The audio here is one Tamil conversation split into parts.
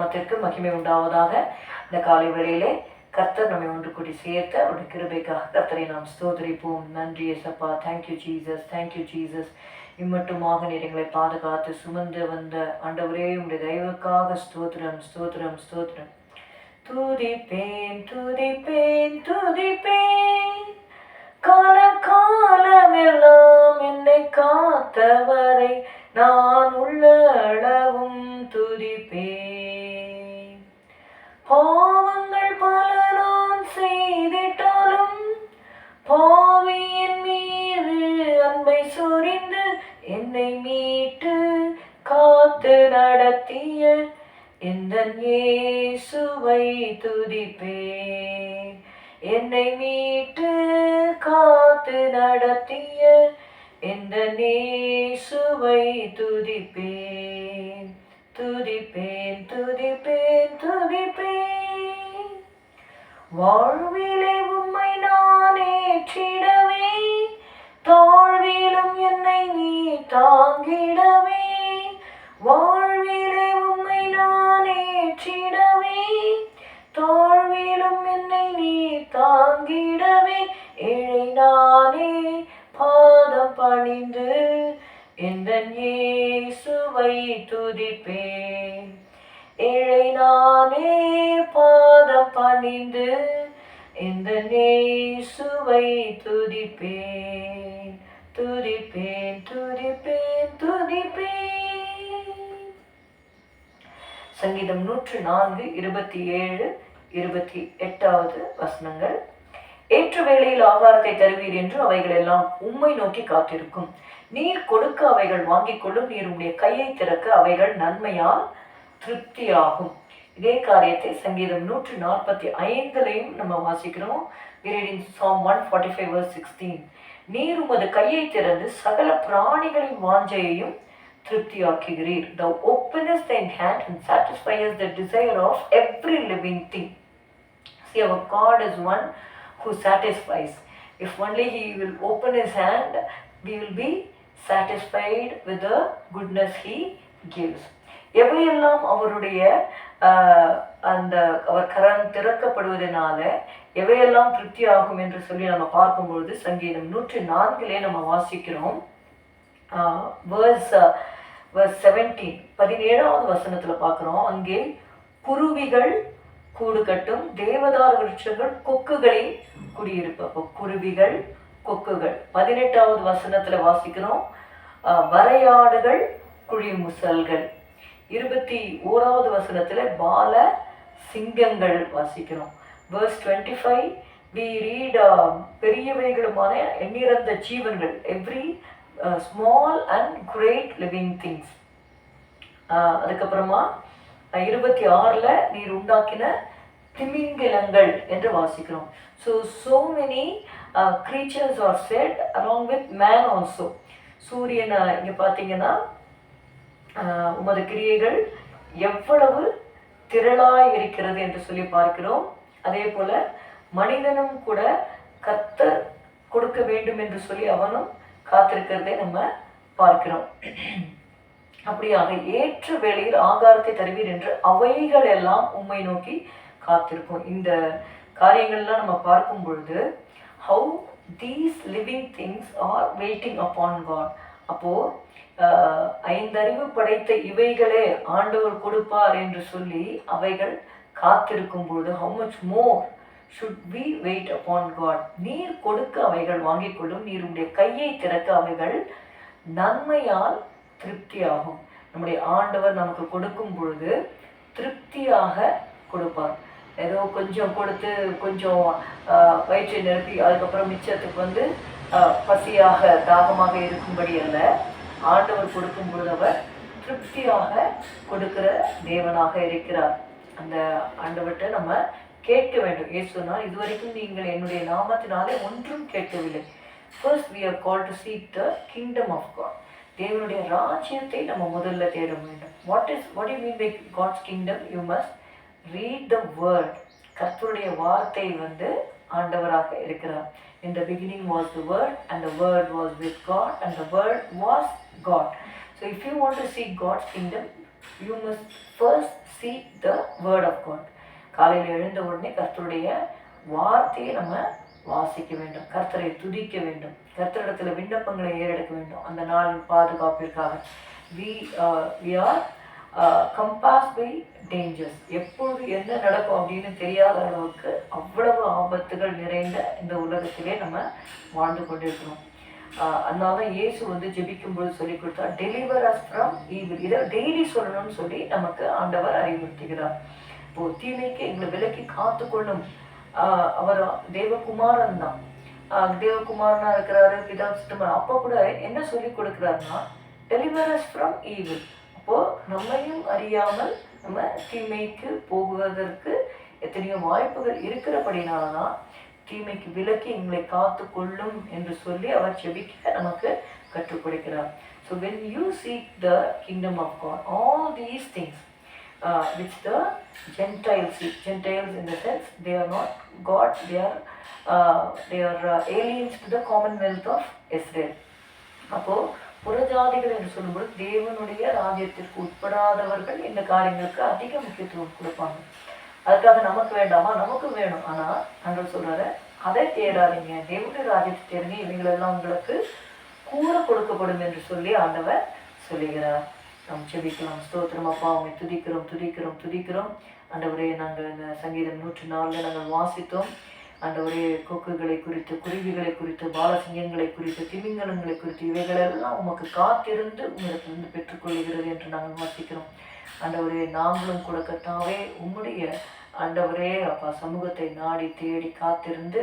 நாமத்திற்கு மகிமை உண்டாவதாக. இந்த காலை வேளையிலே கர்த்தர் நம்மை ஒன்று கூட்டி சேர்த்த அவருடைய கிருபைக்காக கர்த்தரை நாம் ஸ்தோதரிப்போம் நன்றி எசப்பா thank you Jesus thank you Jesus இம்மட்டுமாக நீர் எங்களை பாதுகாத்து சுமந்து வந்த ஆண்டவரே உடைய தயவுக்காக ஸ்தோத்திரம் ஸ்தோத்திரம் ஸ்தோத்திரம். துதிப்பேன் துதிப்பேன் துதிப்பேன். கால காலமெல்லாம் என்னை காத்தவரை நான் உள்ளளவும் துதிப்பேன். பாவங்கள் பல நான் செய்திட்டாலும் பாவியின் மீது அன்பை சொரிந்து என்னை மீட்டு காத்து நடத்திய இந்த இயேசுவை துதிப்பே. என்னை மீட்டு காத்து நடத்திய இந்த நேசுவை துதிப்பேன். துதிப்பேன் துதிப்பேன் துதிப்பேன் வாழ்விலே உம்மை நான் ஏற்றிடவே தாழ்விலும் என்னை நீ தாங்கிடவே. வாழ்விலே உம்மை நான் ஏற்றிடவே தாழ்விலும் என்னை நீ தாங்கிடவே. ஏழை நானே பாதம் பணிந்து எந்த இயேசுவை துதிப்பேன் ஏழை நானே பாதம் பணிந்து இந்த நேசுவை துதிப்பேன் துதிப்பேன் துதிப்பேன் துதிப்பேன். சங்கீதம் நூற்று நான்கு இருபத்தி ஏழு இருபத்தி எட்டாவது வசனங்கள். ஏற்ற வேளையில் ஆகாரத்தை தருவீர் என்று அவைகள் எல்லாம் உம்மை நோக்கி காத்திருக்கும். நீர் கொடுக்க அவைகள் வாங்கிக் கொள்ளும் நீர் உடைய கையை திறக்க அவைகள் நன்மையால் திருப்தியாகும். இதே காரியத்தை சங்கீதம் நூற்று நாற்பத்தி ஐந்துலையும் நம்ம வாசிக்கிறோம். Reading psalm one forty five sixteen நீர் உமது கையை திறந்து சகல பிராணிகளின் வாஞ்சையையும் திருப்தியாக்குகிறீர். The openest thine hand and satisfies the desire of every living thing see our God is one who satisfies. If only he will open his hand we will be satisfied with the goodness he gives. எவையெல்லாம் அவருடைய அந்த அவர் கரம் திறக்கப்படுவதனால எவையெல்லாம் திருப்தி ஆகும் என்று சொல்லி நம்ம பார்க்கும்பொழுது சங்கீதம் நூற்றி நான்கிலே நம்ம வாசிக்கிறோம். வேர்ஸ் வேர்ஸ் செவன்டீன் பதினேழாவது வசனத்தில் பார்க்குறோம். அங்கே குருவிகள் கூடு கட்டும் தேவதார் விருட்சங்கள் கொக்குகளின் குடியிருப்பு. அப்போ குருவிகள் கொக்குகள். பதினெட்டாவது வசனத்துல வாசிக்கிறோம். வரையாடுகள் வரையாடுகள் குழிமுசல்கள். இருபத்தி ஓராவது வசனத்துல பால சிங்கங்கள் வாசிக்கிறோம். Verse twenty five we read பெரியவைகளுமான எண்ணிறந்த ஜீவன்கள். Every small and great living things அதுக்கப்புறமா இருபத்தி ஆறில் நீர் உண்டாக்கின திமிங்கிலங்கள் என்று வாசிக்கிறோம். So so many creatures are set along with man also also. சூரியனை இங்கே பார்த்தீங்கன்னா uh, உமது கிரியைகள் எவ்வளவு திரளாய் இருக்கிறது என்று சொல்லி பார்க்கிறோம். அதே போல மனிதனும் கூட கர்த்தர் கொடுக்க வேண்டும் என்று சொல்லி அவனும் காத்திருக்கிறதை நம்ம பார்க்கிறோம். அப்படியாக ஏற்ற வேளையில் ஆகாரத்தை தருவீர் என்று அவைகள் எல்லாம் உம்மை நோக்கி காத்திருக்கும். இந்த காரியங்கள்லாம் நம்ம பார்க்கும் பொழுது how these living things are waiting upon God அப்போது ஐந்தறிவு படைத்த இவைகளே ஆண்டவர் கொடுப்பார் என்று சொல்லி அவைகள் காத்திருக்கும் பொழுது how much more should we wait upon God நீர் கொடுக்க அவைகள் வாங்கிக் கொள்ளும் நீர் உடைய கையை திறக்க அவைகள் நன்மையால் திருப்தியாகும். நம்முடைய ஆண்டவர் நமக்கு கொடுக்கும் பொழுது திருப்தியாக கொடுப்பார். ஏதோ கொஞ்சம் கொடுத்து கொஞ்சம் வயிற்றை நிரப்பி அதுக்கப்புறம் மிச்சத்துக்கு வந்து பசியாக தாகமாக இருக்கும்படி அல்ல. ஆண்டவர் கொடுக்கும் பொழுது அவர் திருப்தியாக கொடுக்கிற தேவனாக இருக்கிறார். அந்த ஆண்டவர்கிட்ட நம்ம கேட்க வேண்டும். ஏசு சொன்னால் இதுவரைக்கும் நீங்கள் என்னுடைய நாமத்தினாலே ஒன்றும் கேட்கவில்லை. First we are call to seek the kingdom of God தேவனுடைய ராஜ்யத்தை நம்ம முதல்ல தேட வேண்டும் what is what you mean by God's kingdom you must read the word கர்த்தருடைய வார்த்தை வந்து ஆண்டவராக இருக்கிறார். இந்த beginning was was the word and the word was with god and the word was god. So if you want to see god's you must first see the word of God காலையில் எழுந்த உடனே கர்த்தருடைய வார்த்தையை நம்ம வாசிக்க வேண்டும் கர்த்தரை துதிக்க வேண்டும் கர்த்தரிடத்தில் விண்ணப்பங்களை ஏறெடுக்க வேண்டும். அந்த நாளின் பாதுகாப்பிற்காக. We we are compass by dangers எப்பொழுது என்ன நடக்கும் அப்படின்னு தெரியாத அளவுக்கு அவ்வளவு ஆபத்துகள் நிறைந்த இந்த உலகத்திலே நம்ம வாழ்ந்து கொண்டிருக்கிறோம். Uh, ஆஹ் அதனால தான் இயேசு வந்து ஜெபிக்கும்போது சொல்லி கொடுத்தா டெலிவர் அஸ் ஃப்ரம் ஈவில் இதை டெய்லி சொல்லணும்னு சொல்லி நமக்கு ஆண்டவர் அறிவுறுத்துகிறார். இப்போ தீமைக்கு எங்களை விலக்கி காத்துக்கொள்ளும் அவர் தேவகுமாரன் தான். ஆஹ் தேவகுமாரனா இருக்கிறாரு பிதா சித்தமர் அப்போ கூட என்ன சொல்லி கொடுக்குறாருன்னா டெலிவரஸ் ஃப்ரம் ஈவில் அப்போ நம்மையும் அறியாமல் நம்ம தீமைக்கு போகுவதற்கு எத்தனையோ வாய்ப்புகள் இருக்கிறபடினால தான் தீமைக்கு விலக்கி எங்களை காத்து கொள்ளும் என்று சொல்லி அவர் செபிக்க நமக்கு கற்றுக் கொடுக்கிறார். So when you seek the kingdom of God all these things uh, which the Gentiles see. Gentiles in the sense they are not God, they are uh, they are uh, aliens to the commonwealth of Israel. அப்போ புறஜாதிகள் என்று சொல்லும்போது தேவனுடைய ராஜ்யத்திற்கு உட்படாதவர்கள் இந்த காரியங்களுக்கு அதிக முக்கியத்துவம் கொடுப்பாங்க. அதுக்காக நமக்கு வேண்டாமா? நமக்கு வேணும். ஆனா நாங்கள் சொல்றாரு அதை தேடாதீங்க. தேவனுடைய ராஜ்யத்தை தேடுங்க. இவங்களெல்லாம் உங்களுக்கு கூற கொடுக்கப்படும் என்று சொல்லி ஆண்டவர் சொல்லுகிறார். நாம் செபிக்கலாம். ஸ்தோத்திரம். அப்பா அவங்க துதிக்கிறோம் துதிக்கிறோம் துதிக்கிறோம். ஆண்டவரே நாங்கள் இந்த சங்கீதம் நூற்றி நாலில் நாங்கள் வாசித்தோம். அந்த ஒரே கொக்குகளை குறித்து குருவிகளை குறித்து பாலசிங்கங்களை குறித்து திமிங்கலங்களை குறித்து இவைகளெல்லாம் உமக்கு காத்திருந்து உங்களிடத்திலிருந்து பெற்றுக்கொள்கிறது என்று நாங்கள் வாசிக்கிறோம். அந்த ஒரே நாங்களும் கூட கத்தாவே உம்முடைய ஆண்டவரே அப்பா சமூகத்தை நாடி தேடி காத்திருந்து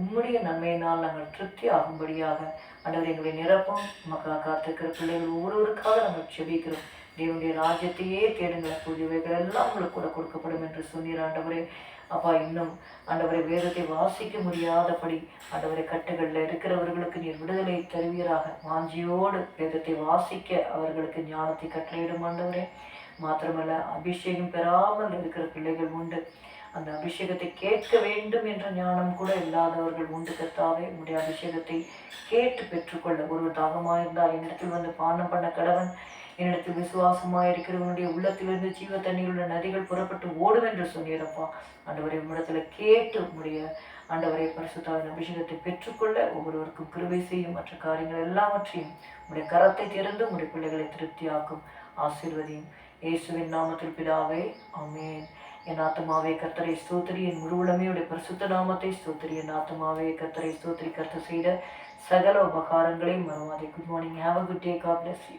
உம்முடைய நன்மையினால் நாங்கள் திருப்தி ஆகும்படியாக ஆண்டவர் எங்களை நிரப்பும். மக்களாக காத்திருக்கிற பிள்ளைகள் ஒவ்வொருவருக்காக நாங்கள் செபிக்கிறோம். தேவனுடைய ராஜ்யத்தையே தேடுங்கள். புதியவைகள் எல்லாம் உங்களுக்கு கூட கொடுக்கப்படும் என்று சொன்னீர் ஆண்டவரே. அப்பா இன்னும் ஆண்டவரை வேதத்தை வாசிக்க முடியாதபடி ஆண்டவரை கட்டுகளில் இருக்கிறவர்களுக்கு நீர் விடுதலை தருவீராக. வாஞ்சியோடு வேதத்தை வாசிக்க அவர்களுக்கு ஞானத்தை கட்டளையிடும் ஆண்டவரே. மாத்திரமல்ல அபிஷேகம் பெறாமல் இருக்கிற பிள்ளைகள் உண்டு. அந்த அபிஷேகத்தை கேட்க வேண்டும் என்ற ஞானம் கூட இல்லாதவர்கள் உண்டு கர்த்தாவே. உங்களுடைய அபிஷேகத்தை கேட்டு பெற்றுக்கொள்ள ஒரு தாகமாயிருந்தால் என்னிடத்தில் வந்து பானம் பண்ண கடவன் என்னிடத்தில் விசுவாசமாக இருக்கிறவனுடைய உள்ளத்திலிருந்து ஜீவ தண்ணீருள்ள நதிகள் புறப்பட்டு ஓடும் என்று சொன்னீரப்பா. ஆண்டவரை உம்மிடத்துல கேட்டு உடைய ஆண்டவரை பரிசுத்தாவின் அபிஷேகத்தை பெற்றுக்கொள்ள ஒவ்வொருவருக்கும் கிருவை செய்யும். மற்ற காரியங்கள் எல்லாவற்றையும் உடைய கரத்தை திறந்து உங்களுடைய பிள்ளைகளை திருப்தியாக்கும். ஆசீர்வதியும். இயேசுவின் நாமத்தில் பிதாவே அமேன் என் ஆத்மாவே கத்தரை ஸ்தோத்திரி. என் முழு உடைய பரிசுத்த நாமத்தை ஸ்தோத்திரி. என் ஆத்மாவே கத்தரை ஸ்தோத்திரி. கத்த செய்த சகல உபகாரங்களையும் மறவாதே. Good morning have a good day God bless you